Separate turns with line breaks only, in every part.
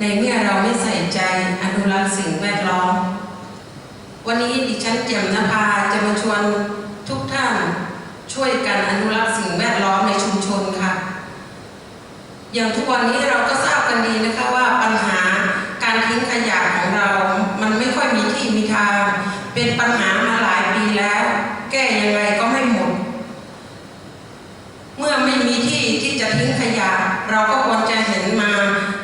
ในเมื่อเราไม่ใส่ใจอนุรักษ์สิ่งแวดล้อม วันนี้ดิฉันแจ่มนภาจะมาชวนทุกท่านช่วยกันอนุรักษ์สิ่งแวดล้อมในชุมชนค่ะ อย่างทุกวันนี้เราก็ทราบกันดีนะคะว่าปัญหาการทิ้งขยะของเรา มันไม่ค่อยมีที่มีทาง เป็นปัญหามาหลายปีแล้ว แก้ยังไงก็ไม่หมด เมื่อไม่มีที่ที่จะทิ้งขยะ เราก็ควรจะเห็นมา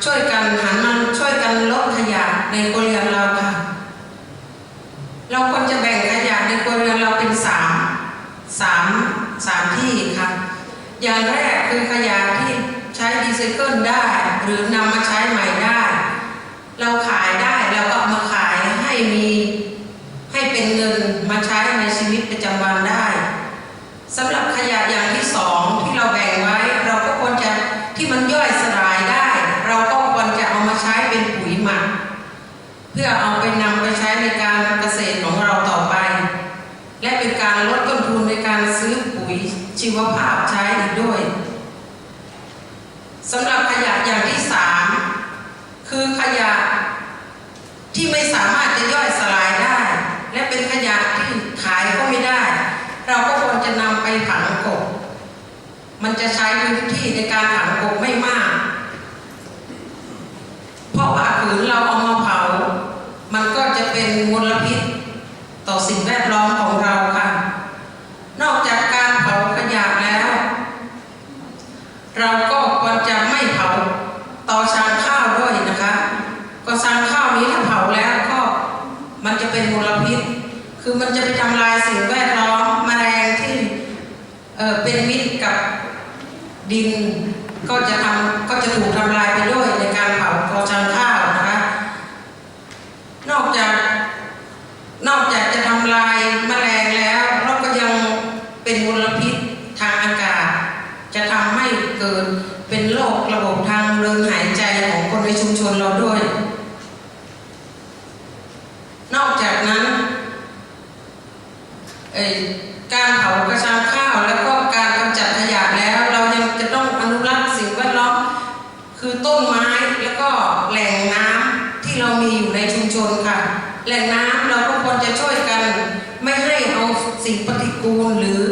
ช่วยกันหันมาช่วยกันลดขยะ ในครัวเรือนเราค่ะ เราควรจะแบ่งขยะในครัวเรือนเราเป็นสามสามสามที่ค่ะ อย่างแรกคือขยะที่ใช้รีไซเคิลได้ หรือนำมาใช้ใหม่ได้ เราขายได้เราก็มาขายให้มีให้เป็นเงินมาใช้ในชีวิตประจำวันได้สำหรับขยะอย่างที่สองที่เราแบ่งไว้ เราก็ควรจะที่มันย่อยสลายได้ เราก็ควรจะเอามาใช้เป็นปุ๋ยหมัก เพื่อเอาไปนำไปใช้ในการเกษตรของเราต่อไป และเป็นการลดต้นทุนในการซื้อปุ๋ยชีวภาพใช้อีกด้วยสำหรับขยะอย่างที่สามคือขยะที่ไม่สามารถจะย่อยสลายได้ และเป็นขยะที่ขายก็ไม่ได้ เราก็ควรจะนำไปฝังกบ มันจะใช้พื้นที่ในการฝังกบไม่มาก เพราะว่าผืนเราเอามาเผา มันก็จะ เป็นมลพิษ ต่อสิ่งแวดล้อมของเราค่ะ นอกจากการเผาขยะแล้ว เราก็ควรจะไม่เผาต่อชานข้าวด้วยนะคะ ก็ชานข้าวนี้ถ้าเผาแล้วก็มันจะเป็นมลพิษ คือมันจะไปทำลายสิ่งแวดล้อมแมลงที่เออเป็นมิตรกับดินก็จะทำก็จะถูกทำลายไปด้วยนการเผาต่อชานข้าวนะคะ นอกจาก นอกจากจะทำลายแมลงแล้วเราก็ยังเป็นมลพิษทางอากาศ จะทำให้เกิดเป็นโรคระบบทางเดิ นหายใจของคนในชุมชนเราด้วย นอกจากนั้นการเผากระชายข้าวแล้วก็การกำจัดขยะแล้ว เรายังจะต้องอนุรักษ์สิ่งแวดล้อมคือต้นไม้แล้วก็แหล่งน้ำที่เรามีอยู่ในชุมชนค่ะ แหล่งน้ำเราก็ควรจะช่วยกัน ไม่ให้เอาสิ่งปฏิกูลหรือ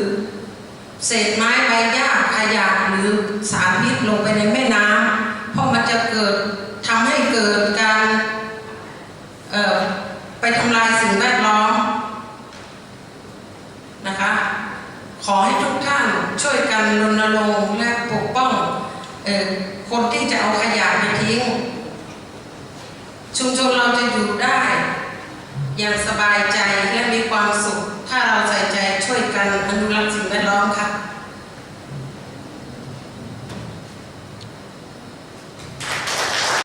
เศษไม้ใบหญ้าขยะหรือสารพิษลงไปในแม่น้ำ จะเกิดทำให้เกิดการไปทำลายสิ่งแวดล้อมนะคะ ขอให้ทุกท่านช่วยกันรณรงค์และปกป้องออคนที่จะเอาขยะไปทิ้ง ชุมชนเราจะอยู่ได้อย่างสบายใจ